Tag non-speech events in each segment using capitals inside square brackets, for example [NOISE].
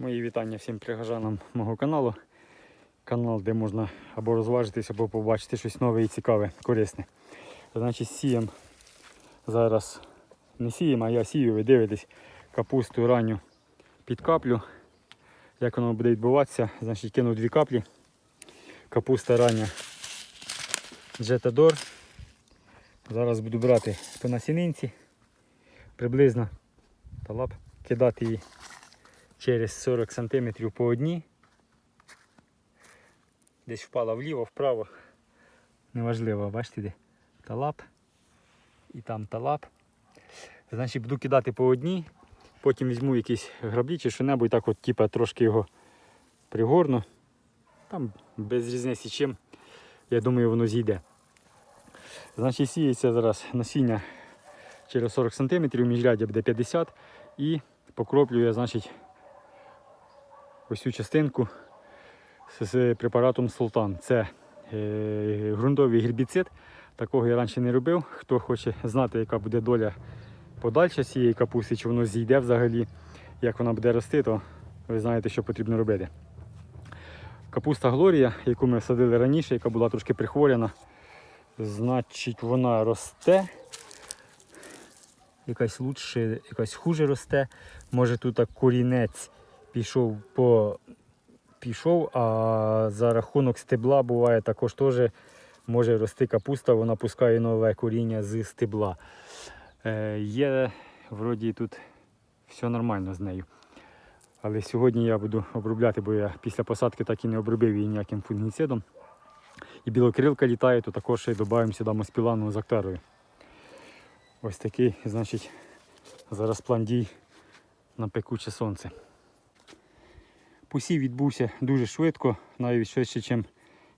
Мої вітання всім прихожанам мого каналу. Канал, де можна або розважитись, або побачити щось нове і цікаве, корисне. Значить, сієм зараз не сієм, а я сію, ви дивитесь капусту ранню під каплю. Як воно буде відбуватися, значить кину дві каплі. Капуста рання Джетадор. Зараз буду брати по насінинці приблизно талап, кидати її через 40 см по одній. Десь впала вліво, вправо. Неважливо, бачите де? Талап. І там талап. Значить буду кидати по одній. Потім візьму якісь граблі чи що-небудь, так от типа трошки його пригорну. Там без різниці чим. Я думаю, воно зійде. Значить, сіється зараз насіння через 40 см, міжряддя буде 50 і покроплюю, значить, ось цю частинку з, препаратом Султан. Це е, ґрунтовий гербіцид. Такого я раніше не робив. Хто хоче знати, яка буде доля подальша цієї капусти, чи воно зійде взагалі, як вона буде рости, то ви знаєте, що потрібно робити. Капуста Глорія, яку ми садили раніше, яка була трошки прихворяна, значить вона росте. Якась лучше, якась хуже росте. Може тут так корінець пішов по пішов, а за рахунок стебла буває також теж може рости капуста, вона пускає нове коріння з стебла. Е, є вроді тут все нормально з нею. Але сьогодні я буду обробляти, бо я після посадки так і не обробив її ніяким фунгіцидом. І білокрилка літає, то також ще додаємо сюди моспілану з актарою. Ось такий, значить, зараз план дій на пекуче сонце. Посів відбувся дуже швидко, навіть швидше, ніж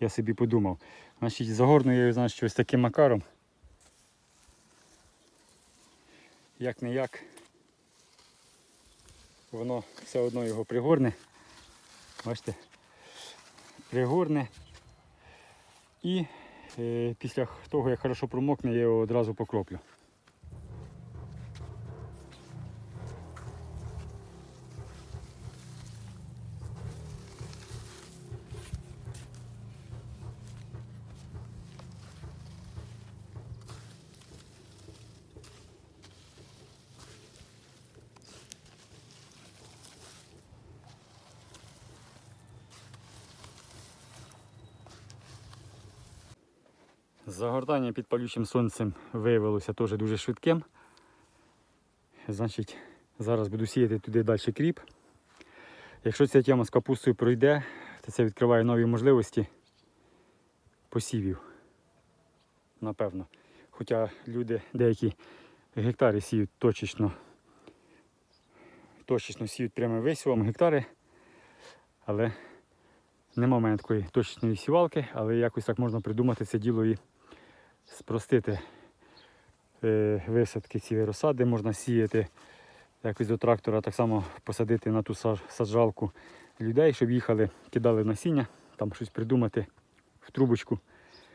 я собі подумав. Значить, загорну я його значить, ось таким макаром. Як не як, воно все одно його пригорне. Бачите? Пригорне. І е, після того, як хорошо промокне, я його одразу покроплю. Під палючим сонцем виявилося теж дуже швидким. Значить, зараз буду сіяти туди далі кріп. Якщо ця тема з капустою пройде, то це відкриває нові можливості посівів. Напевно. Хоча люди деякі гектари сіють точечно, точечно сіють прямо висівом гектари, але нема в мене такої точної сівалки, але якось так можна придумати це діло і спростити е, висадки цієї розсади, можна сіяти якось до трактора, так само посадити на ту саджалку людей, щоб їхали, кидали насіння, там щось придумати в трубочку,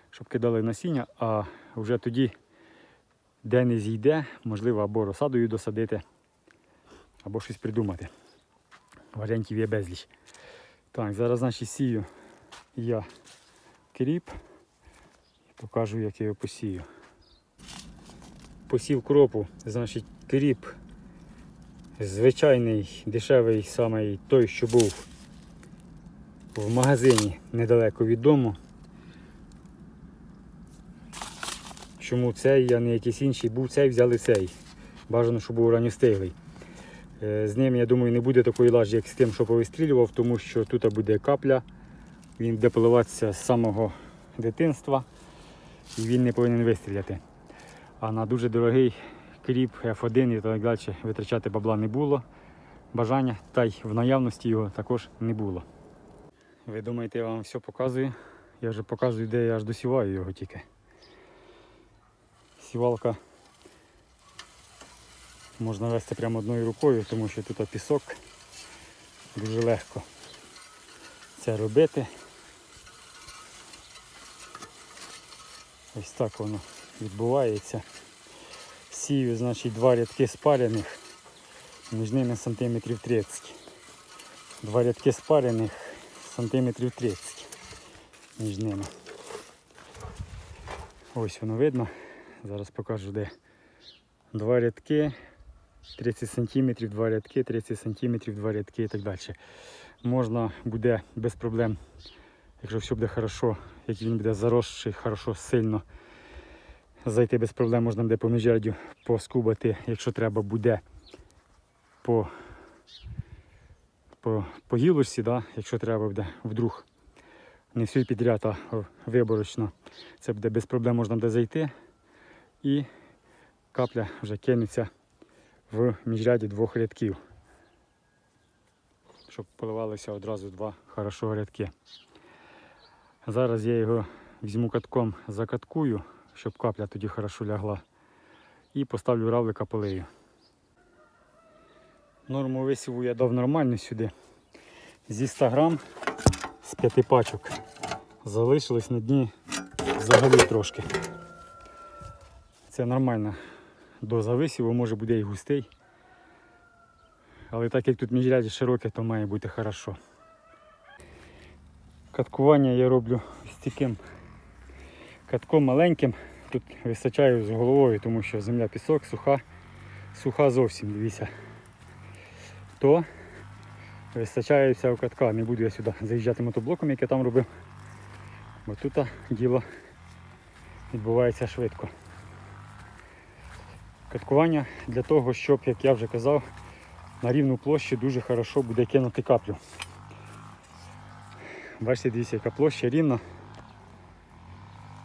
щоб кидали насіння, а вже тоді, де не зійде, можливо, або розсадою досадити, або щось придумати. Варіантів є безліч. Так, зараз значить сію я кріп. Покажу, як я його посію. Посів кропу, значить кріп звичайний, дешевий, самий той, що був в магазині недалеко від дому. Чому цей, а не якийсь інший, був цей, взяли цей. Бажано, щоб був ранньостиглий. Е, З ним, я думаю, не буде такої лажі, як з тим, що повистрілював, тому що тут буде капля, він буде поливатися з самого дитинства і він не повинен вистріляти. А на дуже дорогий кріп F1 і так далі витрачати бабла не було. Бажання, та й в наявності його також не було. Ви думаєте, я вам все показую? Я вже показую, де я аж досіваю його тільки. Сівалка можна вести прямо одною рукою, тому що тут пісок дуже легко це робити. Ось так воно відбувається. Сію, значить, два рядки спарених, між ними сантиметрів 30. Два рядки спарених сантиметрів 30 між ними. Ось воно видно. Зараз покажу де. Два рядки, 30 сантиметрів, два рядки, 30 сантиметрів, два рядки і так далі. Можна буде без проблем, якщо все буде хорошо, як він буде заросший, хорошо, сильно. Зайти без проблем можна буде по міжрядю поскубати, якщо треба буде по, по, по гілочці, да? якщо треба буде вдруг. Не всю підряд, а виборочно. Це буде без проблем можна буде зайти і капля вже кинеться в міжряді двох рядків. Щоб поливалося одразу два хорошого рядки. Зараз я його візьму катком закаткую, щоб капля тоді хорошо лягла. І поставлю равлика полию. Норму висіву я дав нормально сюди. Зі 100 грам з 5 пачок. Залишилось на дні взагалі трошки. Це нормальна доза висіву, може буде і густий. Але так як тут міжряді широке, то має бути хорошо. Каткування я роблю з таким катком маленьким. Тут височаю з головою, тому що земля пісок, суха, суха зовсім, дивіться. То вистачає вся катка. Не буду я сюди заїжджати мотоблоком, як я там робив. Бо тут діло відбувається швидко. Каткування для того, щоб, як я вже казав, на рівну площу дуже хорошо буде кинути каплю. Бачите, дивіться, яка площа рівна.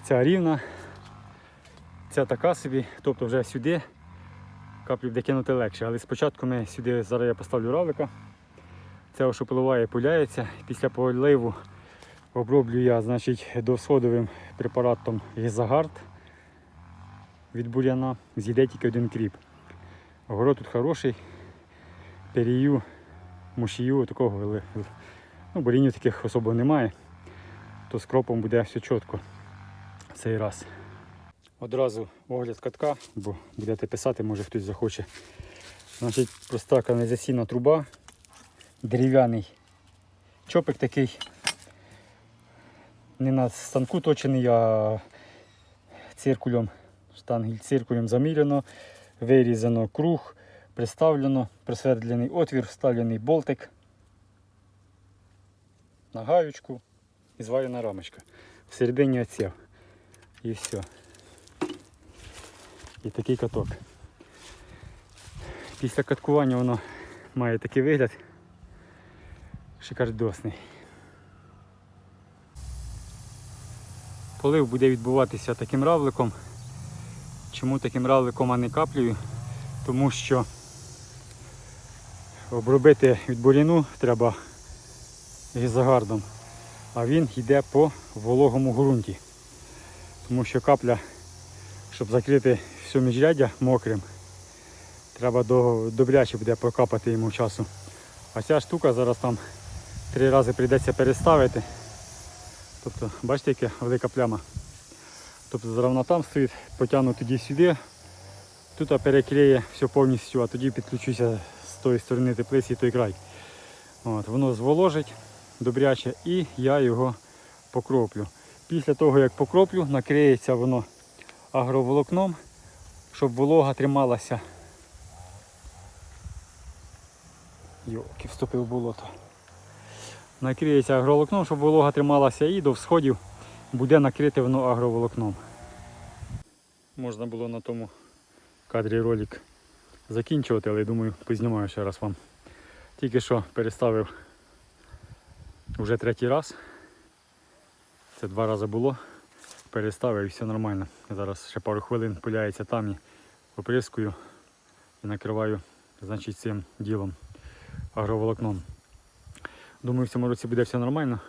Ця рівна, ця така собі, тобто вже сюди каплю буде кинути легше. Але спочатку ми сюди, зараз я поставлю равлика. Це що поливає, пуляється. Після поливу оброблю я значить, досходовим препаратом Гізагард від буряна. З'їде тільки один кріп. Огород тут хороший. Перію, мушію, такого ну, бурінів таких особо немає. То з кропом буде все чітко цей раз. Одразу огляд катка, бо будете писати, може хтось захоче. Значить, проста каналізаційна труба, дерев'яний чопик такий. Не на станку точений, а циркулем, штангель циркулем заміряно, вирізано круг, приставлено, присвердлений отвір, вставлений болтик на гаючку і зварена рамочка. Всередині оців. І все. І такий каток. Після каткування воно має такий вигляд шикардосний. Полив буде відбуватися таким равликом. Чому таким равликом, а не каплею? Тому що обробити від треба гізагардом, а він йде по вологому ґрунті. Тому що капля, щоб закрити все міжряддя мокрим, треба добряче буде покапати йому часу. А ця штука зараз там три рази прийдеться переставити. Тобто, бачите, яка велика пляма. Тобто зараз там стоїть, потягну тоді сюди, тут перекриє все повністю, а тоді підключуся з тої сторони теплиці і той край. От, воно зволожить добряче і я його покроплю. Після того, як покроплю, накриється воно агроволокном, щоб волога трималася. Йолки, вступив в болото. Накриється агроволокном, щоб волога трималася і до всходів буде накрите воно агроволокном. Можна було на тому кадрі ролик закінчувати, але думаю, познімаю ще раз вам. Тільки що переставив вже третій раз. Це два рази було. Переставив і все нормально. Зараз ще пару хвилин пиляється там і оприскую і накриваю значить, цим ділом агроволокном. Думаю, в цьому році буде все нормально.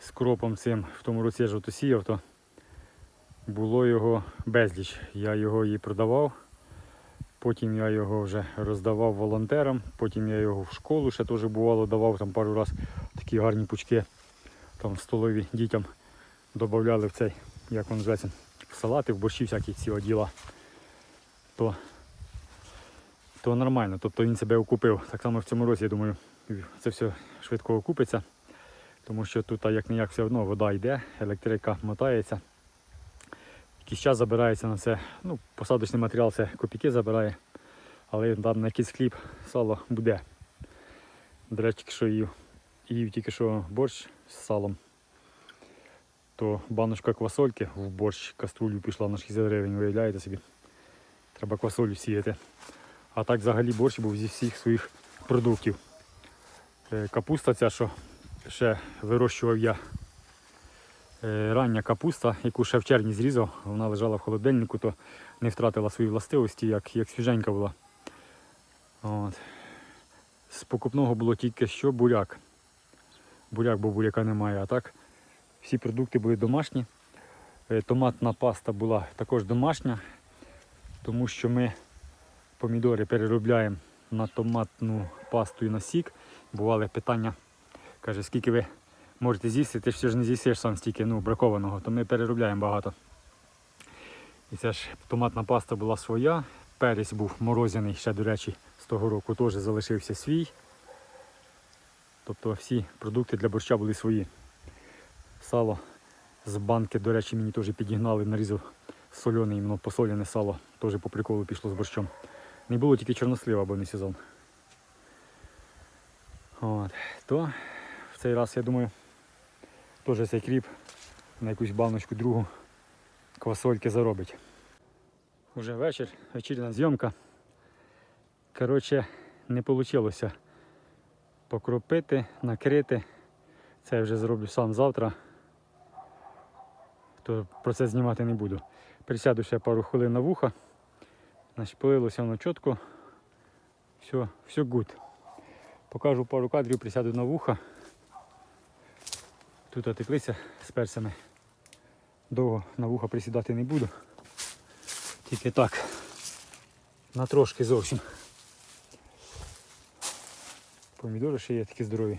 З кропом цим в тому році я ж сіяв, то було його безліч. Я його і продавав. Потім я його вже роздавав волонтерам, потім я його в школу ще теж бувало, давав там пару разів такі гарні пучки там в столові дітям додавали в цей, як він зветься, в салати, в борщі всякі ці діла. То то нормально. Тобто він себе окупив. Так само в цьому році, я думаю, це все швидко окупиться. Тому що тут як ніяк все одно вода йде, електрика мотається. Час забирається на це. Ну, посадочний матеріал це копійки забирає. Але там на якийсь хліб сало буде. До речі, що їв, їв тільки що борщ з салом, то баночка квасольки в борщ каструлю пішла на 60 гривень, виявляєте собі. Треба квасолю сіяти. А так взагалі борщ був зі всіх своїх продуктів. Е, Капуста ця, що ще вирощував я. Е, Рання капуста, яку ще в червні зрізав, вона лежала в холодильнику, то не втратила свої властивості, як, як свіженька була. От. З покупного було тільки що буряк. Буряк, бо буряка немає. А так всі продукти були домашні. Е, Томатна паста була також домашня, тому що ми помідори переробляємо на томатну пасту і на сік. Бували питання, каже, скільки ви можете з'їсти, ти ж все ж не з'їсиш сам стільки ну, бракованого, то ми переробляємо багато. І ця ж томатна паста була своя, перець був морозяний, ще, до речі, з того року теж залишився свій. Тобто всі продукти для борща були свої. Сало з банки, до речі, мені теж підігнали, нарізав соляне, іменно посолене сало, теж по приколу пішло з борщом. Не було тільки чорнослива, бо не сезон. От. То в цей раз, я думаю, теж цей кріп на якусь баночку другу квасольки заробить. Уже вечір, вечірня зйомка. Коротше, не вийшло покропити, накрити. Це я вже зроблю сам завтра. То про це знімати не буду. Присяду ще пару хвилин на вуха. Значить, полилося воно чітко. Все, все good. Покажу пару кадрів, присяду на вуха. Тут отеплиця з перцями. Довго на вуха присідати не буду. Тільки так. На трошки зовсім. Помідори ще є такі здорові.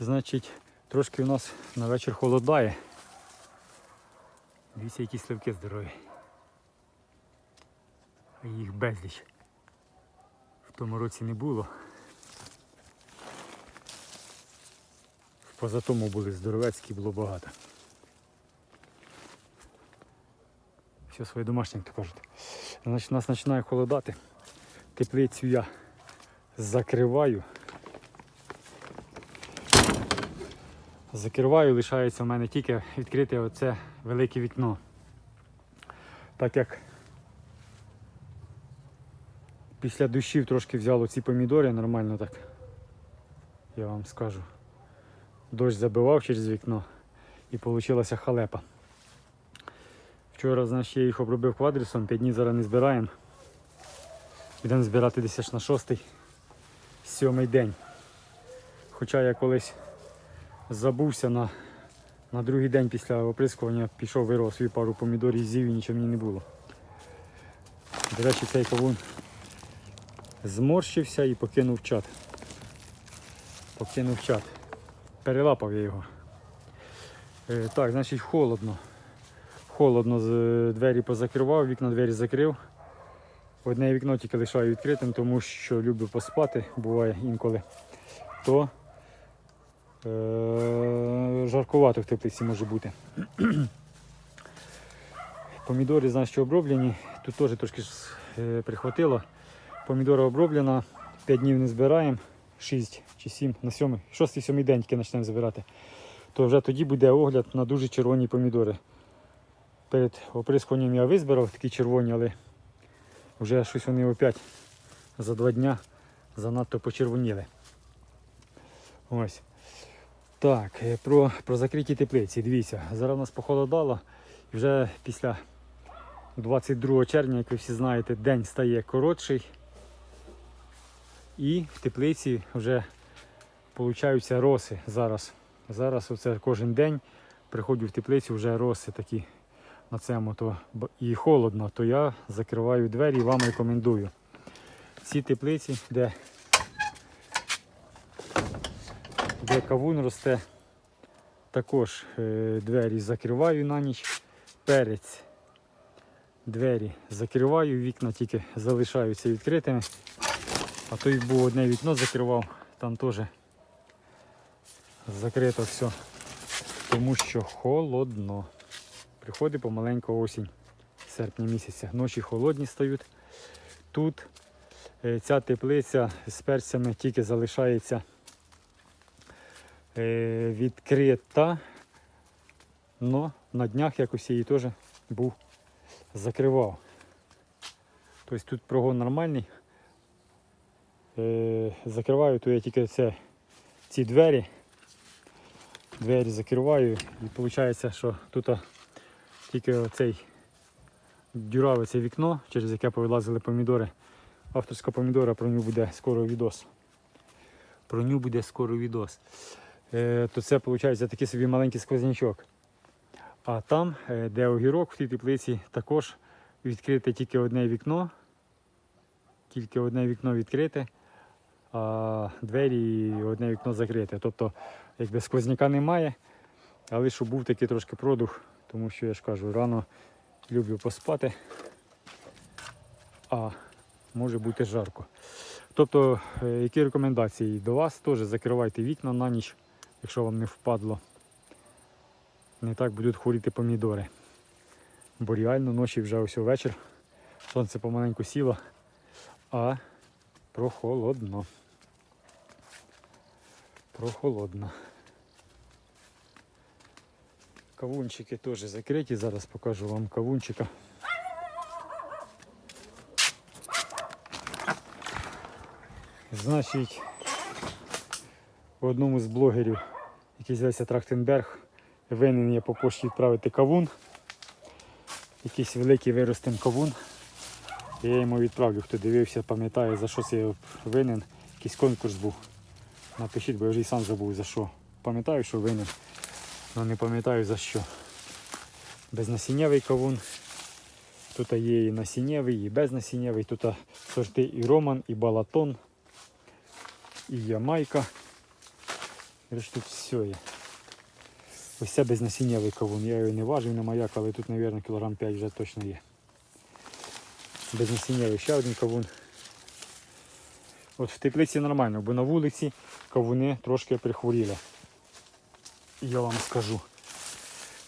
Значить, трошки у нас на вечір холодає. Дивіться, які сливки здорові. А їх безліч. В тому році не було. В позатому були здоровецькі, було багато. Все своє домашнє, як то кажуть. Значить, нас починає холодати. Теплицю я закриваю. Закриваю, лишається в мене тільки відкрите оце велике вікно. Так як після дощів трошки взяло ці помідори нормально так. Я вам скажу. Дощ забивав через вікно і вийшла халепа. Вчора, значить, я їх обробив квадрісом, 5 днів зараз не збираємо. Йдемо збирати десь на шостий, сьомий день. Хоча я колись забувся на, на другий день після оприскування, пішов вирвав свою пару помідорів, з'їв і нічого мені не було. До речі, цей кавун зморщився і покинув чат. Покинув чат. Перелапав я його. Е, так, значить холодно. Холодно, з- двері позакривав, вікна двері закрив. Одне вікно тільки лишаю відкритим, тому що люблю поспати, буває інколи. То е- жаркувато в теплиці може бути. [CLEARS THROAT] Помідори, що оброблені. Тут теж трошки е, прихватило. Помідора оброблена, 5 днів не збираємо, 6 чи 7 на 7, 6-7 день почнемо збирати. То вже тоді буде огляд на дуже червоні помідори. Перед оприскуванням я визбирав такі червоні, але вже щось вони опять за два дня занадто почервоніли. Ось. Так, е, про, про закриті теплиці. Дивіться, зараз нас похолодало і вже після 22 червня, як ви всі знаєте, день стає коротший. І в теплиці вже получаються роси зараз. Зараз оце кожен день приходжу в теплицю, вже роси такі на цьому то і холодно, то я закриваю двері і вам рекомендую. Ці теплиці, де, де кавун росте, також е, двері закриваю на ніч. Перець двері закриваю, вікна тільки залишаються відкритими. А то й був одне вікно закривав, там теж закрито все. Тому що холодно. Приходить помаленьку осінь серпня місяця. Ночі холодні стають. Тут е, ця теплиця з перцями тільки залишається е, відкрита. Но на днях якось її теж був закривав. Тобто тут прогон нормальний. Е, закриваю, то я тільки це, ці двері. Двері закриваю і виходить, що тут тільки оцей дюраве це вікно, через яке повилазили помідори. Авторська помідора, про нього буде скоро відос. Про нього буде скоро відос. Е, то це виходить такий собі маленький сквознячок. А там, е, де огірок в тій теплиці, також відкрите тільки одне вікно. Тільки одне вікно відкрите, а двері і одне вікно закрите. Тобто, якби сквозняка немає, але щоб був такий трошки продух, тому що я ж кажу, рано люблю поспати, а може бути жарко. Тобто, е, які рекомендації до вас теж закривайте вікна на ніч, якщо вам не впадло. Не так будуть хворіти помідори. Бо реально ночі вже ось вечір. Сонце помаленьку сіло, а прохолодно. Прохолодно. Кавунчики теж закриті. Зараз покажу вам кавунчика. Значить, у одному з блогерів, який зветься Трахтенберг, винен є по пошті відправити кавун. Якийсь великий виростен кавун. Я йому відправлю, хто дивився, пам'ятає за що це я винен. Якийсь конкурс був. Напишіть, бо я вже і сам забув за що. Пам'ятаю, що винен, але не пам'ятаю за що. Безнасіннєвий кавун. Тут є і насіннєвий, і безнасіннєвий. Тут сорти і Роман, і Балатон, і Ямайка. Тут все є. Ось це безнасіннєвий кавун. Я його не важив на маяк, але тут, мабуть, кілограм 5 вже точно є. Безнасіннєвий ще один кавун. От в теплиці нормально, бо на вулиці кавуни трошки прихворіли. Я вам скажу.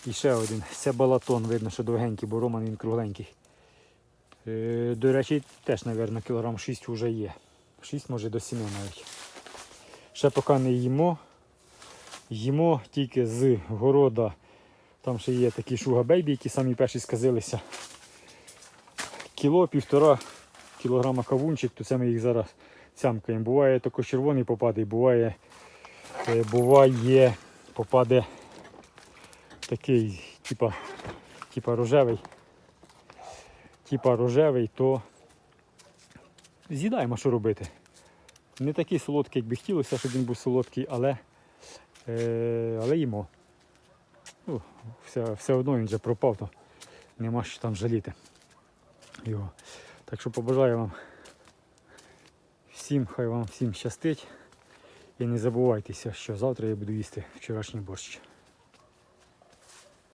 І ще один. Це балатон, видно, що довгенький, бо роман він кругленький. Е, до речі, теж, мабуть, кілограм 6 вже є. 6 може до 7 навіть. Ще поки не їмо. Їмо тільки з города. Там ще є такі шуга-бейбі, які самі перші сказилися. Кіло, півтора кілограма кавунчик, то це ми їх зараз цямкаємо. Буває також червоний попадає, буває, е, буває попаде такий, типа, типа рожевий. Типа рожевий, то з'їдаємо, що робити. Не такий солодкий, як би хотілося, щоб він був солодкий, але, е, але їмо. Ну, все, все одно він вже пропав, то нема що там жаліти його. Так що побажаю вам всім, хай вам всім щастить. І не забувайтеся, що завтра я буду їсти вчорашній борщ.